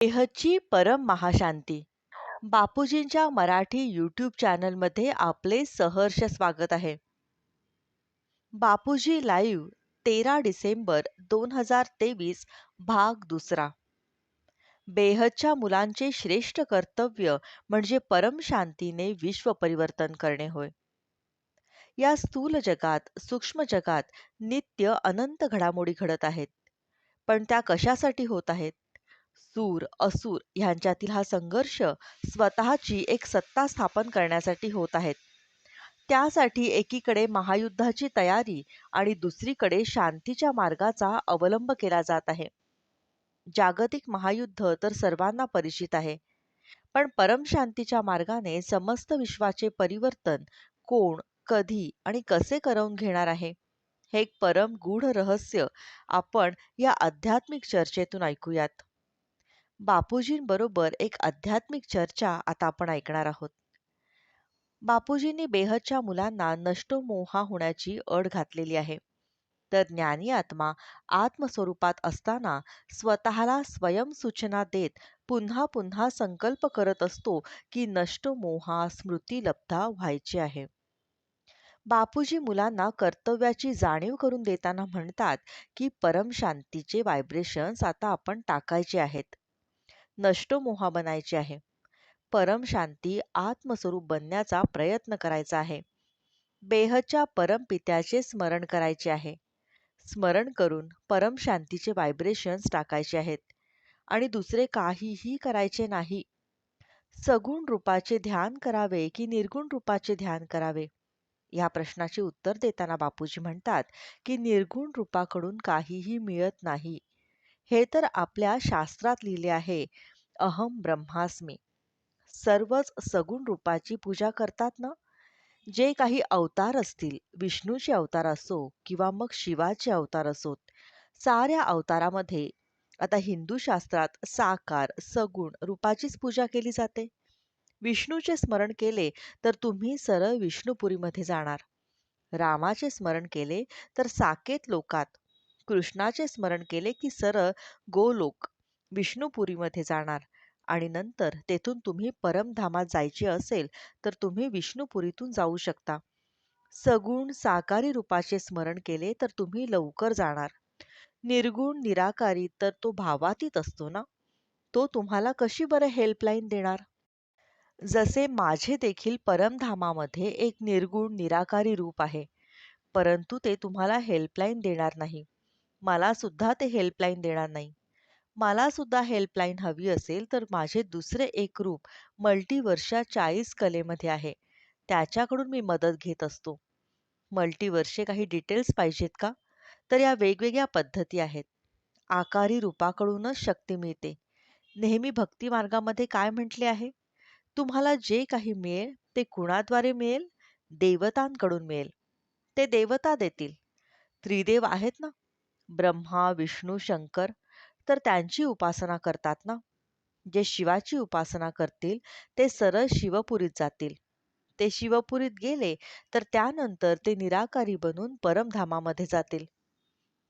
देहची परम महाशांती. बापूजींच्या मराठी यूट्यूब चॅनलमध्ये आपले सहर्ष स्वागत आहे. बापूजी लाईव्ह तेरा डिसेंबर दोन हजार तेवीस भाग दुसरा. बेहदच्या मुलांचे श्रेष्ठ कर्तव्य म्हणजे परम शांतीने विश्व परिवर्तन करणे होय. या स्थूल जगात सूक्ष्म जगात नित्य अनंत घडामोडी घडत आहेत. पण त्या कशासाठी होत आहेत? सूर असूर ह्यांच्यातील हा संघर्ष स्वतःची एक सत्ता स्थापन करण्यासाठी होत आहेत त्यासाठी एकीकडे महायुद्धाची तयारी आणि दुसरीकडे शांतीच्या मार्गाचा अवलंब केला जात आहे. जागतिक महायुद्ध तर सर्वांना परिचित आहे. पण परमशांतीच्या मार्गाने समस्त विश्वाचे परिवर्तन कोण कधी आणि कसे करवून घेणार आहे हे एक परम गूढ रहस्य आपण या आध्यात्मिक चर्चेतून ऐकूयात. बापूजींबरोबर एक आध्यात्मिक चर्चा आता आपण ऐकणार आहोत. बापूजींनी बेहदच्या मुलांना नष्टमोहा होण्याची अड घातलेली आहे. तर ज्ञानी आत्मा आत्मस्वरूपात असताना स्वतःला स्वयंसूचना देत पुन्हा पुन्हा संकल्प करत असतो की नष्टमोहा स्मृती लब्धा व्हायची आहे. बापूजी मुलांना कर्तव्याची जाणीव करून देताना म्हणतात की परमशांतीचे व्हायब्रेशन्स आता आपण टाकायचे आहेत. नष्टमोहा बनायचे आहे. परम शांती आत्मस्वरूप बनण्याचा प्रयत्न करायचा आहे. बेहच्या परमपित्याचे स्मरण करायचे आहे. स्मरण करून परमशांतीचे व्हायब्रेशन्स टाकायचे आहेत. आणि दुसरे काहीही करायचे नाही. सगुण रूपाचे ध्यान करावे की निर्गुण रूपाचे ध्यान करावे? या प्रश्नाचे उत्तर देताना बापूजी म्हणतात की निर्गुण रूपाकडून काहीही मिळत नाही. हे तर आपल्या शास्त्रात लिहिले आहे. अहम ब्रह्मास्मी. सर्वच सगुण रूपाची पूजा करतात ना? जे काही अवतार असतील विष्णूचे अवतार असो किंवा मग शिवाचे अवतार असोत साऱ्या अवतारामध्ये आता हिंदू शास्त्रात साकार सगुण रूपाचीच पूजा केली जाते. विष्णूचे स्मरण केले तर तुम्ही सरळ विष्णुपुरीमध्ये जाणार. रामाचे स्मरण केले तर साकेत लोकात कृष्णाचे स्मरण केले की सरळ गोलोक विष्णुपुरीमध्ये जाणार. आणि नंतर तेथून तुम्ही परमधामात जायचे असेल तर तुम्ही विष्णुपुरीतून जाऊ शकता. सगुण साकारी रूपाचे स्मरण केले तर तुम्ही लवकर जाणार. निर्गुण निराकारी तर तो भावातीत असतो ना? तो तुम्हाला कशी बरं हेल्पलाईन देणार? जसे माझे देखील परमधामामध्ये एक निर्गुण निराकारी रूप आहे परंतु ते तुम्हाला हेल्पलाईन देणार नाही. मला सुद्धा ते हेल्पलाईन देणार नाही. मला सुद्धा हेल्पलाईन हवी असेल तर माझे दुसरे एक रूप मल्टीवर्षा चाळीस कलेमध्ये आहे. त्याच्याकडून मी मदत घेत असतो. मल्टीवर्षे काही डिटेल्स पाहिजेत का? तर या वेगवेगळ्या पद्धती आहेत. आकारी रूपाकडूनच शक्ती मिळते. नेहमी भक्ती मार्गामध्ये काय म्हटले आहे? तुम्हाला जे काही मिळेल ते कुणाद्वारे मिळेल? देवतांकडून मिळेल. ते देवता देतील. त्रिदेव आहेत ना? ब्रह्मा विष्णू शंकर तर त्यांची उपासना करतात ना? जे शिवाची उपासना करतील ते सरळ शिवपुरीत जातील. ते शिवपुरीत गेले तर त्यानंतर ते निराकारी बनून परमधामामध्ये जातील.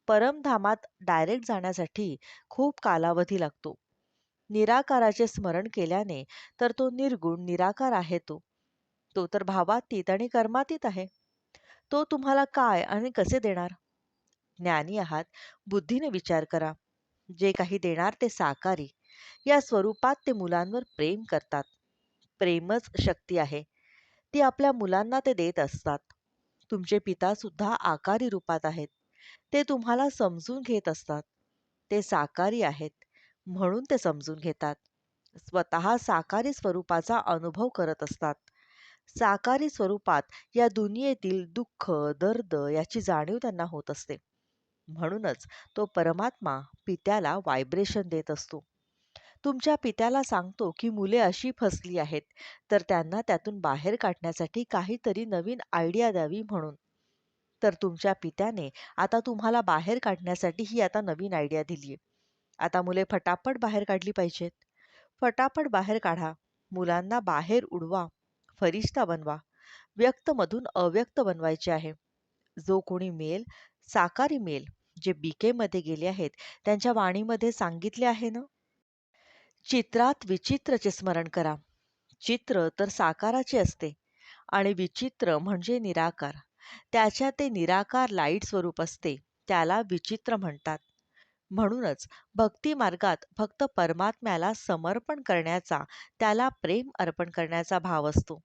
परमधामात डायरेक्ट जाण्यासाठी खूप कालावधी लागतो. निराकाराचे स्मरण केल्याने तर तो निर्गुण निराकार आहे तो. तो तर भावातीत आणि कर्मातीत आहे. तो तुम्हाला काय आणि कसे देणार? ज्ञानी आहात बुद्धीने विचार करा. जे काही देणार ते साकारी. या स्वरूपात ते मुलांवर प्रेम करतात. प्रेमच शक्ती आहे. ती आपल्या मुलांना ते देत असतात. तुमचे पिता सुद्धा आकारी रूपात आहेत. ते तुम्हाला समजून घेत असतात. ते साकारी आहेत म्हणून ते समजून घेतात. स्वतः साकारी स्वरूपाचा अनुभव करत असतात. साकारी स्वरूपात या दुनियेतील दुःख दर्द याची जाणीव त्यांना होत असते. म्हणूनच तो परमात्मा पित्याला व्हायब्रेशन देत असतो. तुमच्या पित्याला सांगतो की मुले अशी फसली आहेत तर त्यांना त्यातून बाहेर काढण्यासाठी काहीतरी नवीन आयडिया द्यावी म्हणून. तर तुमच्या पित्याने आता तुम्हाला बाहेर काढण्यासाठी ही आता नवीन आयडिया दिली आता मुले फटाफट बाहेर काढली पाहिजेत. फटाफट बाहेर काढा. मुलांना बाहेर उडवा. फरिश्ता बनवा. व्यक्तमधून अव्यक्त बनवायचे आहे. जो कोणी मेल साकारी मेल जे बी के मध्ये गेले आहेत त्यांच्या वाणीमध्ये सांगितले आहे ना? चित्रात विचित्रचे स्मरण करा. चित्र तर साकाराचे असते आणि विचित्र म्हणजे निराकार. त्याच्या ते निराकार लाइट स्वरूप असते त्याला विचित्र म्हणतात. म्हणूनच भक्ती मार्गात फक्त परमात्म्याला समर्पण करण्याचा त्याला प्रेम अर्पण करण्याचा भाव असतो.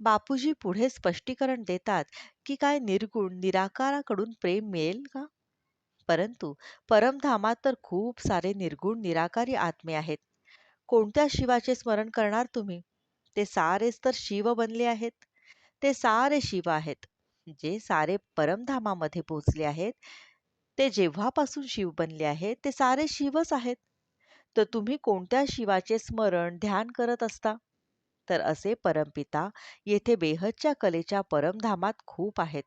बापूजी पुढे स्पष्टीकरण देतात की काय निर्गुण निराकाराकडून प्रेम मिळेल का? परंतु परमधामात तर खूप सारे निर्गुण निराकारी आत्मे आहेत. कोणत्या शिवाचे स्मरण करणार तुम्ही? ते सारेच तर शिव बनले आहेत. ते सारे शिव आहेत. जे सारे परमधामामध्ये पोचले आहेत ते जेव्हापासून शिव बनले आहेत ते सारे शिवच आहेत. तर तुम्ही कोणत्या शिवाचे स्मरण ध्यान करत असता? तर असे परमपिता येथे बेहदच्या कलेच्या परमधामात खूप आहेत.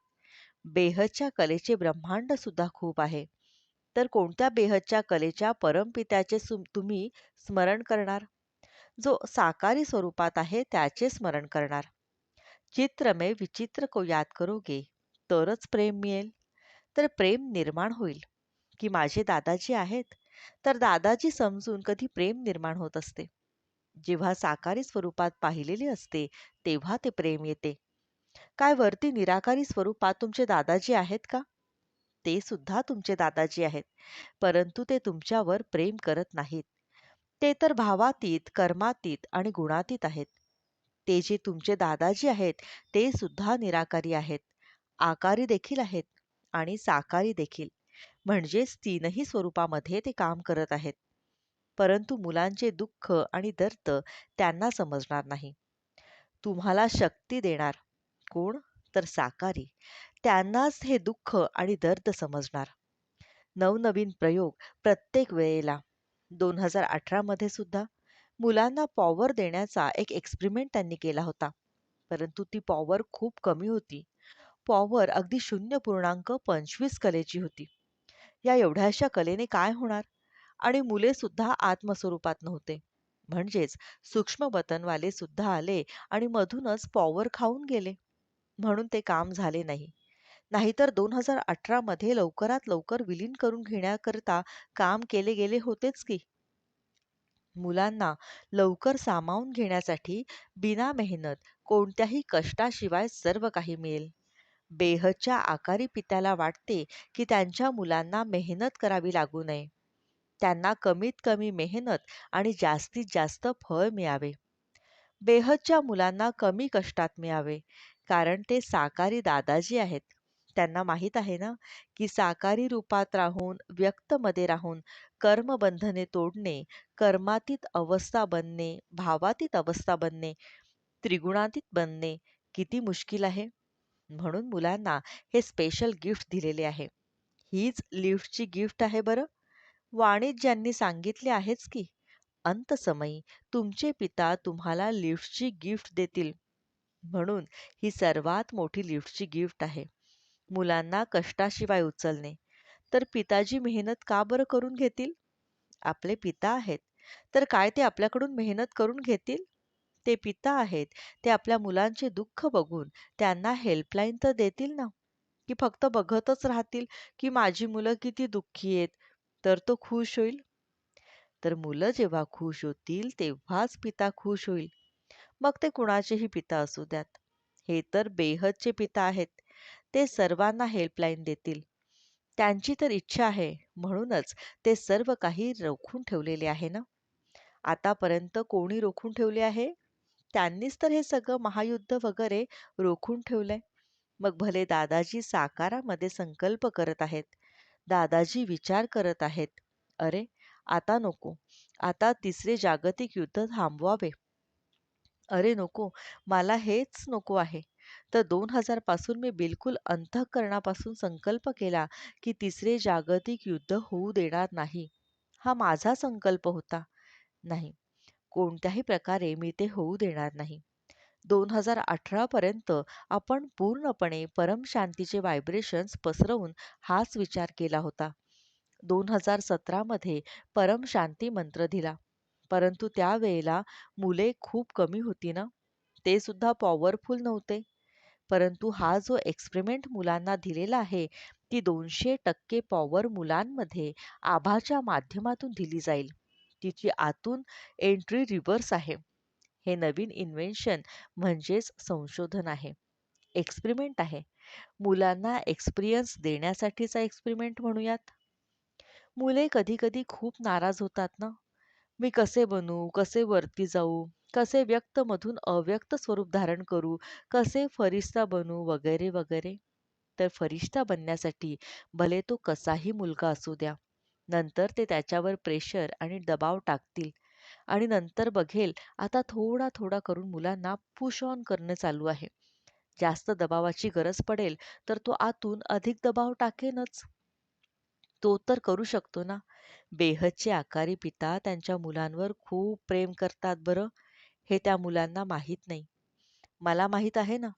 बेहदच्या कलेचे ब्रह्मांड सुद्धा खूप आहे. तर कोणत्या बेहदच्या कलेच्या परमपित्याचे तुम्ही स्मरण करणार? जो साकारी स्वरूपात आहे त्याचे स्मरण करणार. चित्र में विचित्र को याद करोगे तरच प्रेम मिळेल. तर प्रेम निर्माण होईल की माझे दादाजी आहेत तर दादाजी समजून कधी प्रेम निर्माण होत असते. जेव्हा साकारी स्वरूपात पाहिलेले असते तेव्हा ते प्रेम येते. काय वरती निराकारी स्वरूपात तुमचे दादाजी आहेत का? ते सुद्धा तुमचे दादाजी आहेत परंतु ते तुमच्यावर प्रेम करत नाहीत. ते तर भावातीत कर्मातीत आणि गुणातीत आहेत. ते जे तुमचे दादाजी आहेत ते सुद्धा निराकारी आहेत. आकारी देखील आहेत आणि साकारी देखील. म्हणजेच तीनही स्वरूपामध्ये ते काम करत आहेत. परंतु मुलांचे दुःख आणि दर्द त्यांना समजणार नाही. तुम्हाला शक्ती देणार. कोण? तर साकारी. त्यांनाच हे दुःख आणि दर्द समजणार. नवनवीन प्रयोग प्रत्येक वेळेला. दोन हजार अठरा मध्ये सुद्धा मुलांना पॉवर देण्याचा एक एक्सपेरिमेंट त्यांनी केला होता. परंतु ती पॉवर खूप कमी होती. पॉवर अगदी शून्य पूर्णांक पंचवीस कलेची होती. या एवढ्याशा कलेने काय होणार? आणि मुले सुद्धा आत्मस्वरूपात नव्हते. म्हणजेच सूक्ष्म बतनवाले सुद्धा आले आणि मधूनच पॉवर खाऊन गेले. म्हणून ते काम झाले नाही. नाहीतर दोन हजार अठरा मध्ये लवकरात लवकर विलीन करून घेण्याकरता काम केले गेले होतेच की. मुलांना लवकर सामावून घेण्यासाठी बिना मेहनत कोणत्याही कष्टाशिवाय सर्व काही मिळेल. बेहदच्या आकारी पित्याला वाटते की त्यांच्या मुलांना मेहनत करावी लागू नये. त्यांना कमीत कमी मेहनत आणि जास्तीत जास्त फळ मिळावे. बेहदच्या मुलांना कमी कष्टात मिळावे. कारण ते साकारी दादाजी आहेत. त्यांना माहीत आहे ना की साकारी रूपात राहून व्यक्तमध्ये राहून कर्मबंधने तोडणे कर्मातीत अवस्था बनणे भावातीत अवस्था बनणे त्रिगुणातीत बनणे किती मुश्किल आहे? म्हणून मुलांना हे स्पेशल गिफ्ट दिलेले आहे. हीच लिफ्टची गिफ्ट आहे बरं. वाणिज्यांनी सांगितले आहेच की अंतसमयी तुमचे पिता तुम्हाला लिफ्टची गिफ्ट देतील. म्हणून ही सर्वात मोठी लिफ्टची गिफ्ट आहे. मुलांना कष्टाशिवाय उचलणे. तर पिताजी मेहनत का बरं करून घेतील? आपले पिता आहेत. तर काय ते आपल्याकडून मेहनत करून घेतील? ते पिता आहेत. ते आपल्या मुलांचे दुःख बघून त्यांना हेल्पलाईन तर देतील ना? की फक्त बघतच राहतील की माझी मुलं किती दुःखी आहेत? तर तो खुश होईल. तर मुलं जेव्हा खुश होतील तेव्हाच पिता खुश होईल. मग ते कुणाचेही पिता असू द्यात. हे तर बेहदचे पिता आहेत. ते सर्वांना हेल्पलाईन देतील. त्यांची तर इच्छा आहे. म्हणूनच ते सर्व काही रोखून ठेवलेले आहे ना? आतापर्यंत कोणी रोखून ठेवले आहे? त्यांनीच तर हे सगळं महायुद्ध वगैरे रोखून ठेवलंय. मग भले दादाजी साकारामध्ये संकल्प करत आहेत. दादाजी विचार करत आहेत. अरे आता नको. आता तिसरे जागतिक युद्ध थांबवावे. अरे नको मला हेच नको आहे. तर दोन हजारपासून मी बिलकुल अंतःकरणापासून संकल्प केला की तिसरे जागतिक युद्ध होऊ देणार नाही. हा माझा संकल्प होता. नाही कोणत्याही प्रकारे मी ते होऊ देणार नाही. दोन हजार अठरा पर्यंत आपण पूर्णपणे परमशांतीचे व्हायब्रेशन्स पसरवून हाच विचार केला होता. दोन हजार सतरामध्ये परमशांती मंत्र दिला. परंतु त्यावेळेला मुले खूप कमी होती ना? ते सुद्धा पॉवरफुल नव्हते. परंतु हा जो एक्सपेरिमेंट मुलांना दिलेला आहे ती दोनशे टक्के पॉवर मुलांमध्ये आभाच्या माध्यमातून दिली जाईल. तिची आतून एंट्री रिव्हर्स आहे. हे नवीन इन्व्हेन्शन म्हणजेच संशोधन आहे. एक्सपेरिमेंट आहे. मुलांना एक्सपिरियन्स देण्यासाठीचा एक्सपेरिमेंट म्हणूयात. मुले कधी कधी खूप नाराज होतात ना? मी कसे बनू कसे वरती जाऊ कसे व्यक्तमधून अव्यक्त स्वरूप धारण करू कसे फरिश्ता बनू वगैरे वगैरे. तर फरिश्ता बनण्यासाठी भले तो कसाही मुलगा असू द्या नंतर ते त्याच्यावर प्रेशर आणि दबाव टाकतील. आणि नंतर बघेल आता थोडा थोडा करून मुलांना पुश ऑन करणं चालू आहे. जास्त दबावाची गरज पडेल तर तो आतून अधिक दबाव टाकेनच. तो तर करू शकतो ना. बेहदचे आकारी पिता त्यांच्या मुलांवर खूप प्रेम करतात बरं. हे त्या मुलांना माहीत नाही. मला माहीत आहे ना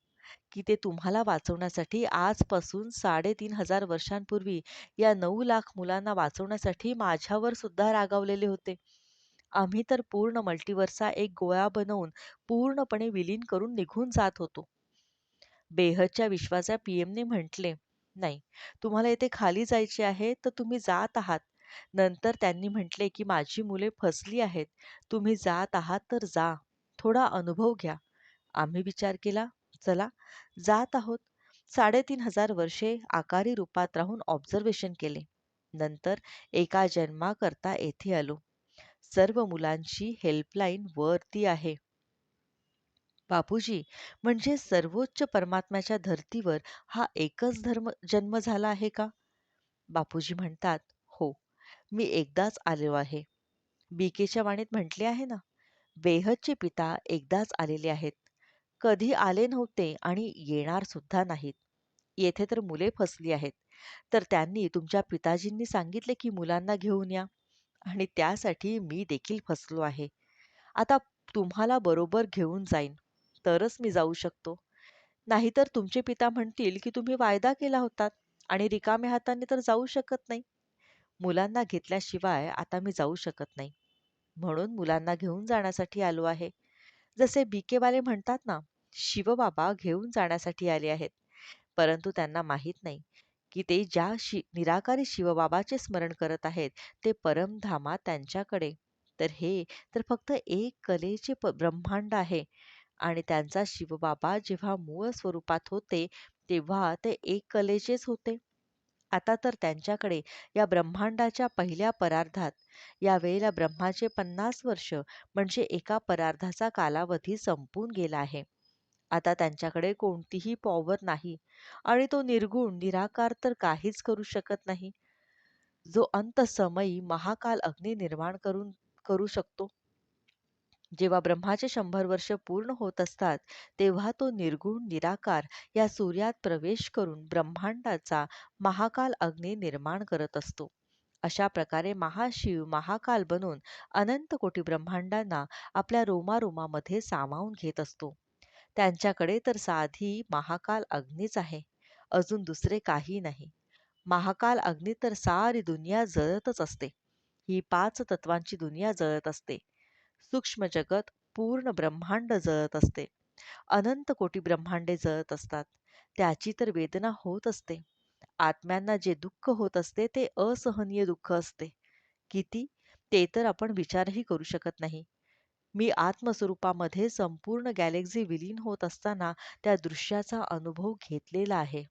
की ते तुम्हाला वाचवण्यासाठी आजपासून साडेतीन हजार वर्षांपूर्वी या नऊ लाख मुलांना वाचवण्यासाठी माझ्यावर सुद्धा रागावलेले होते. आम्ही तर पूर्ण मल्टिवर्सचा एक गोळा बनवून पूर्णपणे विलीन करून निघून जात होतो. बेहदच्या विश्वाच्या पीएमने म्हटले नाही तुम्हाला इथे खाली जायचे आहे तर तुम्ही जात आहात. नंतर त्यांनी म्हटले की माझी मुले फसली आहेत. तुम्ही जात आहात तर जा. थोडा अनुभव घ्या. आम्ही विचार केला चला जात आहोत. साडेतीन हजार वर्षे आकारी रूपात राहून ऑब्झर्वेशन केले. नंतर एका जन्माकरता येथे आलो. सर्व मुलांची हेल्पलाईन वरती आहे. बापूजी म्हणजे सर्वोच्च परमात्म्याच्या धर्तीवर हा एकच धर्म जन्म झाला आहे का? बापूजी म्हणतात मी एकदाच आलो आहे. बीकेच्या वाणीत म्हटले आहे ना बेहदचे पिता एकदाच आलेले आहेत. कधी आले नव्हते आणि येणार सुद्धा नाहीत. येथे तर मुले फसली आहेत. तर त्यांनी तुमच्या पिताजींनी सांगितले की मुलांना घेऊन या. आणि त्यासाठी मी देखील फसलो आहे. आता तुम्हाला बरोबर घेऊन जाईन. तरच मी जाऊ शकतो. नाहीतर तुमचे पिता म्हणतील की तुम्ही वायदा केला होतात आणि रिकाम्या हाताने तर जाऊ शकत नाही. मुलांना घेतल्याशिवाय आता मी जाऊ शकत नाही. म्हणून मुलांना घेऊन जाण्यासाठी आलो आहे. जसे बीकेवाले म्हणतात ना शिवबाबा घेऊन जाण्यासाठी आले आहेत. परंतु त्यांना माहीत नाही की ते ज्या शि निराकारी शिवबाबाचे स्मरण करत आहेत ते परमधामा त्यांच्याकडे. तर हे तर फक्त एक कलेचे ब्रह्मांड आहे. आणि त्यांचा शिवबाबा जेव्हा मूळ स्वरूपात होते तेव्हा ते एक कलेचेच होते. आता तर त्यांच्याकडे या ब्रह्मांडाच्या पहिल्या परार्धात या वेळेला ब्रह्माचे पन्नास वर्ष म्हणजे एका परार्धाचा कालावधी संपून गेला आहे. आता त्यांच्याकडे कोणतीही पॉवर नाही आणि तो निर्गुण निराकार तर काहीच करू शकत नाही. जो अंतसमयी महाकाल अग्नी निर्माण करून करू शकतो. जेव्हा ब्रह्माचे शंभर वर्ष पूर्ण होत असतात तेव्हा तो निर्गुण निराकार या सूर्यात प्रवेश करून ब्रह्मांडाचा महाकाल अग्नी निर्माण करत असतो. अशा प्रकारे महाशिव महाकाल बनून अनंत कोटी ब्रह्मांडांना आपल्या रोमारोमामध्ये सामावून घेत असतो. त्यांच्याकडे तर साधी महाकाल अग्नीच आहे अजून दुसरे काही नाही. महाकाल अग्नी तर सारी दुनिया जळतच असते. ही पाच तत्वांची दुनिया जळत असते. सूक्ष्म जगत पूर्ण ब्रह्मांड जळत असते. अनंत कोटी ब्रह्मांडे जळत असतात. त्याची तर वेदना होत असते. आत्म्यांना जे दुःख होत असते ते असहनीय दुःख असते. किती? ते तर आपण विचारही करू शकत नाही. मी आत्मस्वरूपामध्ये संपूर्ण गॅलेक्झी विलीन होत असताना त्या दृश्याचा अनुभव घेतलेला आहे.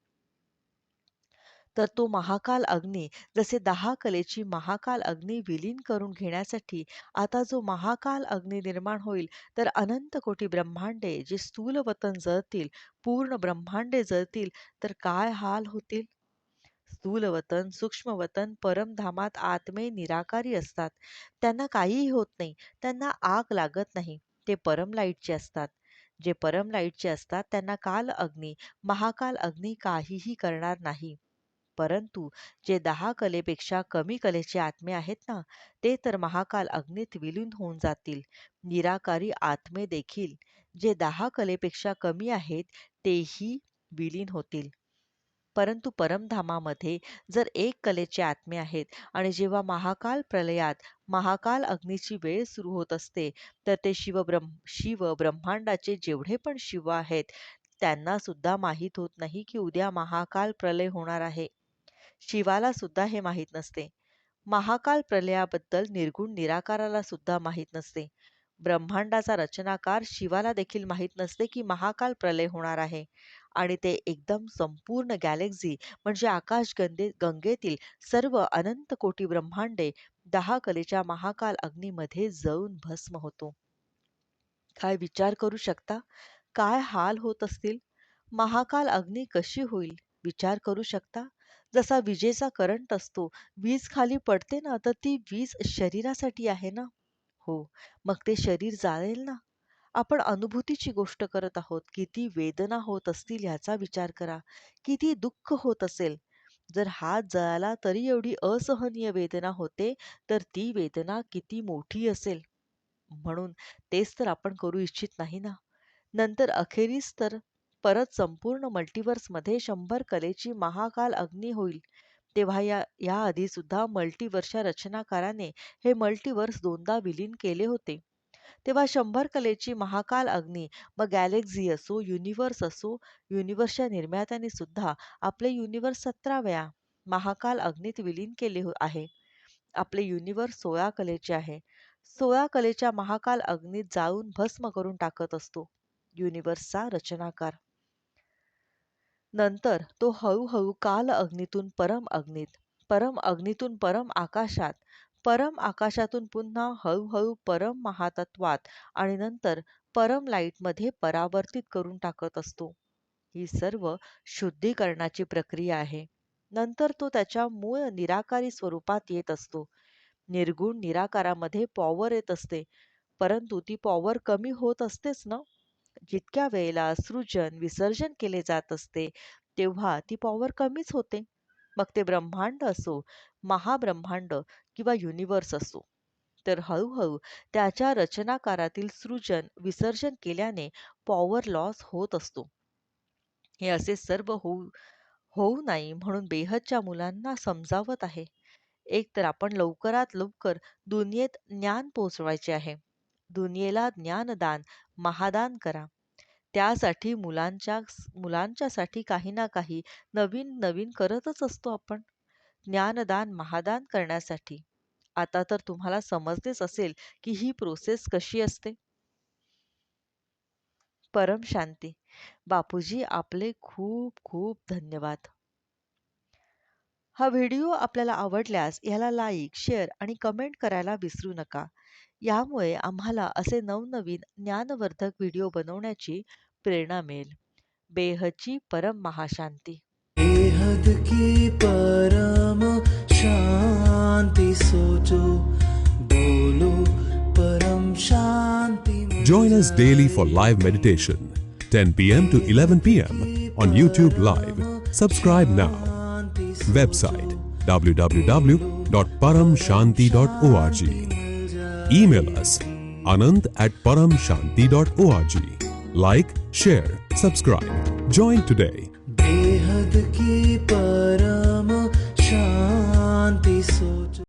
तर तो महाकाल अग्नी जसे दहा कलेची महाकाल अग्नी विलीन करून घेण्यासाठी आता जो महाकाल अग्नी निर्माण होईल तर अनंत कोटी ब्रह्मांडे जे स्थूल वतन जळतील पूर्ण ब्रह्मांडे जळतील तर काय हाल होतील? स्थूल वतन सूक्ष्म वतन परमधामात आत्मे निराकारी असतात. त्यांना काहीही होत नाही त्यांना आग लागत नाही ते परम लाईटचे असतात. जे परम लाईटचे असतात त्यांना काल अग्नी महाकाल अग्नी काहीही करणार नाही. परंतु जे दहा कलेपेक्षा कमी कलेचे आत्मे आहेत ना ते तर महाकाल अग्नीत विलीन होऊन जातील. निराकारी आत्मे देखील जे दहा कलेपेक्षा कमी आहेत तेही विलीन होतील. परंतु परमधामामध्ये जर एक कलेचे आत्मे आहेत आणि जेव्हा महाकाल प्रलयात महाकाल अग्नीची वेळ सुरू होत असते तर ते शिवब्रह्म शिव ब्रह्मांडाचे जेवढे पण शिव आहेत त्यांना सुद्धा माहीत होत नाही की उद्या महाकाल प्रलय होणार आहे. शिवाला सुद्धा हे माहीत नसते. महाकाल प्रलयाबद्दल निर्गुण निराकाराला सुद्धा माहीत नसते. ब्रह्मांडाचा रचनाकार शिवाला देखील माहीत नसते की महाकाल प्रलय होणार आहे. आणि ते एकदम संपूर्ण गॅलेक्सी म्हणजे आकाश गंगे गंगेतील सर्व अनंत कोटी ब्रह्मांडे दहा कलेच्या महाकाल अग्नीमध्ये जळून भस्म होतो. काय विचार करू शकता? काय हाल होत असतील? महाकाल अग्नी कशी होईल? विचार करू शकता? जसा विजेचा करंट असतो वीज खाली पडते ना तर ती वीज शरीरासाठी आहे ना? हो. मग ते शरीर जाळेल ना? आपण अनुभूतीची गोष्ट करत आहोत किती वेदना होत असतील ह्याचा विचार करा. किती दुःख होत असेल. जर हात जळाला तरी एवढी असहनीय वेदना होते तर ती वेदना किती मोठी असेल. म्हणून तेच तर आपण करू इच्छित नाही ना? नंतर अखेरीस तर परत संपूर्ण मल्टिवर्समध्ये शंभर कलेची महाकाल अग्नी होईल. तेव्हा या याआधी सुद्धा मल्टिवर्सच्या रचनाकाराने हे मल्टिवर्स दोनदा विलीन केले होते. तेव्हा शंभर कलेची महाकाल अग्नी मग गॅलेक्झी असो युनिवर्स असो युनिवर्सच्या निर्मात्याने सुद्धा आपले युनिवर्स सतरा वेळा महाकाल अग्नीत विलीन केले हो- आहे. आपले युनिवर्स सोळा कलेचे आहे. सोळा कलेच्या महाकाल अग्नीत जाळून भस्म करून टाकत असतो. युनिवर्सचा रचनाकार नंतर तो हळूहळू काल अग्नीतून परम अग्नीत परम अग्नीतून परम आकाशात परम आकाशातून पुन्हा हळूहळू परम महातत्वात आणि नंतर परम लाईटमध्ये परावर्तित करून टाकत असतो. ही सर्व शुद्धीकरणाची प्रक्रिया आहे. नंतर तो त्याच्या मूळ निराकारी स्वरूपात येत असतो. निर्गुण निराकारामध्ये पॉवर येत असते. परंतु ती पॉवर कमी होत असतेच ना? जितक्या वेळेला सृजन विसर्जन केले जात असते तेव्हा ती पॉवर कमीच होते. मग ते ब्रह्मांड असो महाब्रह्मांड किंवा युनिवर्स असो. तर हळूहळू त्याच्या रचनाकारातील सृजन विसर्जन केल्याने पॉवर लॉस होत असतो. हे असे सर्व होऊ होऊ नाही म्हणून बेहदच्या मुलांना समजावत आहे. एक तर आपण लवकरात लवकर दुनियेत ज्ञान पोचवायचे आहे. दुनियेला ज्ञानदान महादान करा. त्यासाठी मुलांच्या मुलांच्यासाठी काही ना काही नवीन नवीन करतच असतो आपण. ज्ञानदान महादान करण्यासाठी. आता तर तुम्हाला समजतेच असेल की ही प्रोसेस कशी असते. परम शांती. बापूजी आपले खूप खूप धन्यवाद. हा व्हिडिओ आपल्याला आवडल्यास याला लाईक शेअर आणि कमेंट करायला विसरू नका. यामुळे आम्हाला असे नवनवीन ज्ञानवर्धक व्हिडिओ बनवण्याची प्रेरणा मिळेल बेहदची परम महाशांती बेहद की परम शांति सोचो बोलो परम शांति Join us daily for live meditation, 10 p.m. to 11 p.m. on YouTube Live. Subscribe now. Website www.paramshanti.org. Email us anand at paramshanti.org. Like, share, subscribe. Join today.